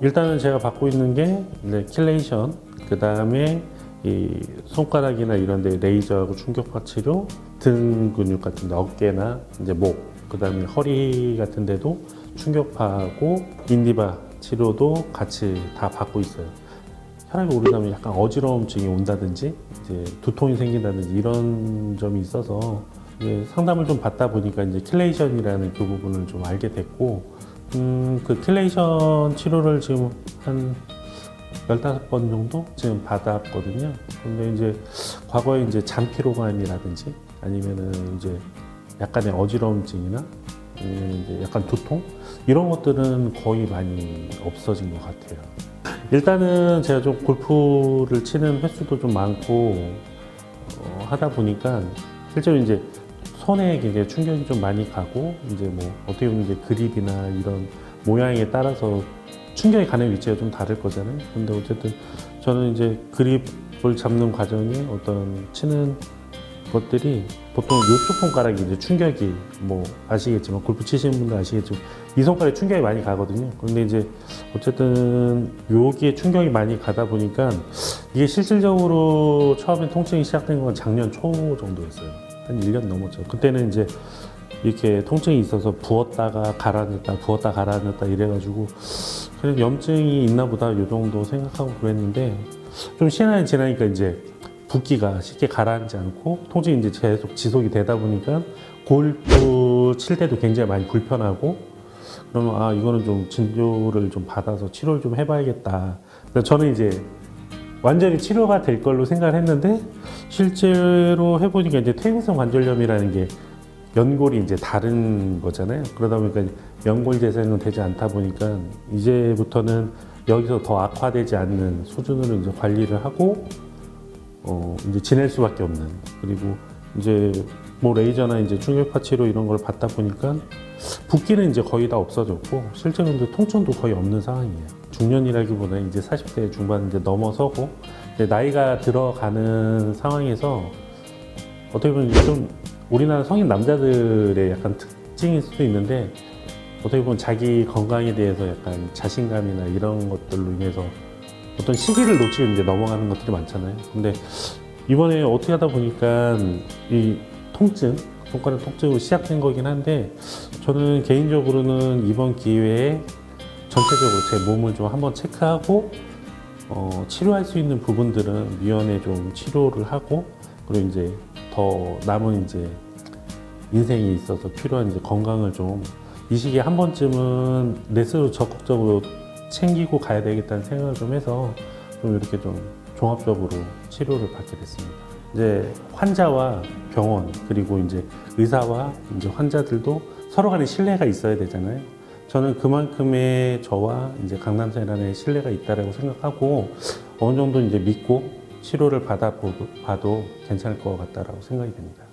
일단은 제가 받고 있는 게 이제 킬레이션, 그 다음에 이 손가락이나 이런 데 레이저하고 충격파 치료, 등 근육 같은 데 어깨나 이제 목, 그 다음에 허리 같은 데도 충격파하고 인디바 치료도 같이 다 받고 있어요. 혈압이 오르다면 약간 어지러움증이 온다든지 이제 두통이 생긴다든지 이런 점이 있어서 상담을 좀 받다 보니까 이제 킬레이션이라는 그 부분을 좀 알게 됐고 음, 그 킬레이션 치료를 지금 한 15번 정도 지금 받았거든요. 근데 이제 과거에 이제 잔피로감이라든지 아니면은 이제 약간의 어지러움증이나 이제 약간 두통 이런 것들은 거의 많이 없어진 것 같아요. 일단은 제가 좀 골프를 치는 횟수도 좀 많고 어, 하다 보니까 실제로 이제 손에 굉장히 충격이 좀 많이 가고 이제 뭐 어떻게 보면 이제 그립이나 이런 모양에 따라서 충격이 가는 위치가 좀 다를 거잖아요. 근데 어쨌든 저는 이제 그립을 잡는 과정에 어떤 치는 것들이 보통 요쪽 손가락이 이제 충격이 뭐 아시겠지만 골프 치시는 분들 아시겠지만 이 손가락에 충격이 많이 가거든요. 그런데 이제 어쨌든 여기에 충격이 많이 가다 보니까 이게 실질적으로 처음에 통증이 시작된 건 작년 초 정도였어요. 한 1년 넘었죠. 그때는 이제 이렇게 통증이 있어서 부었다가 가라앉았다, 부었다 가라앉았다 이래가지고 그냥 염증이 있나 보다 요 정도 생각하고 그랬는데 좀 시간이 지나니까 이제 붓기가 쉽게 가라앉지 않고 통증이 이제 계속 지속이 되다 보니까 골프 칠 때도 굉장히 많이 불편하고 그러면 아 이거는 좀 진료를 좀 받아서 치료를 좀 해봐야겠다. 그래서 저는 이제 완전히 치료가 될 걸로 생각을 했는데 실제로 해보니까 이제 퇴행성 관절염이라는 게 연골이 이제 다른 거잖아요. 그러다 보니까 연골 재생은 되지 않다 보니까 이제부터는 여기서 더 악화되지 않는 수준으로 이제 관리를 하고 어 이제 지낼 수밖에 없는 그리고 이제 뭐 레이저나 이제 충격파 치료 이런 걸 받다 보니까 붓기는 이제 거의 다 없어졌고 실제로 이제 통증도 거의 없는 상황이에요. 중년이라기보다는 이제 40대 중반 이제 넘어서고 이제 나이가 들어가는 상황에서 어떻게 보면 좀 우리나라 성인 남자들의 약간 특징일 수도 있는데 어떻게 보면 자기 건강에 대해서 약간 자신감이나 이런 것들로 인해서 어떤 시기를 놓치고 이제 넘어가는 것들이 많잖아요. 근데 이번에 어떻게 하다 보니까 이 통증, 손가락 통증으로 시작된 거긴 한데 저는 개인적으로는 이번 기회에 전체적으로 제 몸을 좀 한번 체크하고 어, 치료할 수 있는 부분들은 미연에 좀 치료를 하고 그리고 이제 더 남은 이제 인생에 있어서 필요한 이제 건강을 좀 이 시기에 한 번쯤은 내 스스로 적극적으로 챙기고 가야 되겠다는 생각을 좀 해서 좀 이렇게 좀 종합적으로 치료를 받게 됐습니다. 이제 환자와 병원 그리고 이제 의사와 이제 환자들도 서로 간에 신뢰가 있어야 되잖아요. 저는 그만큼의 저와 이제 강남사이라는 신뢰가 있다라고 생각하고 어느 정도 이제 믿고 치료를 받아 봐도 괜찮을 것 같다라고 생각이 됩니다.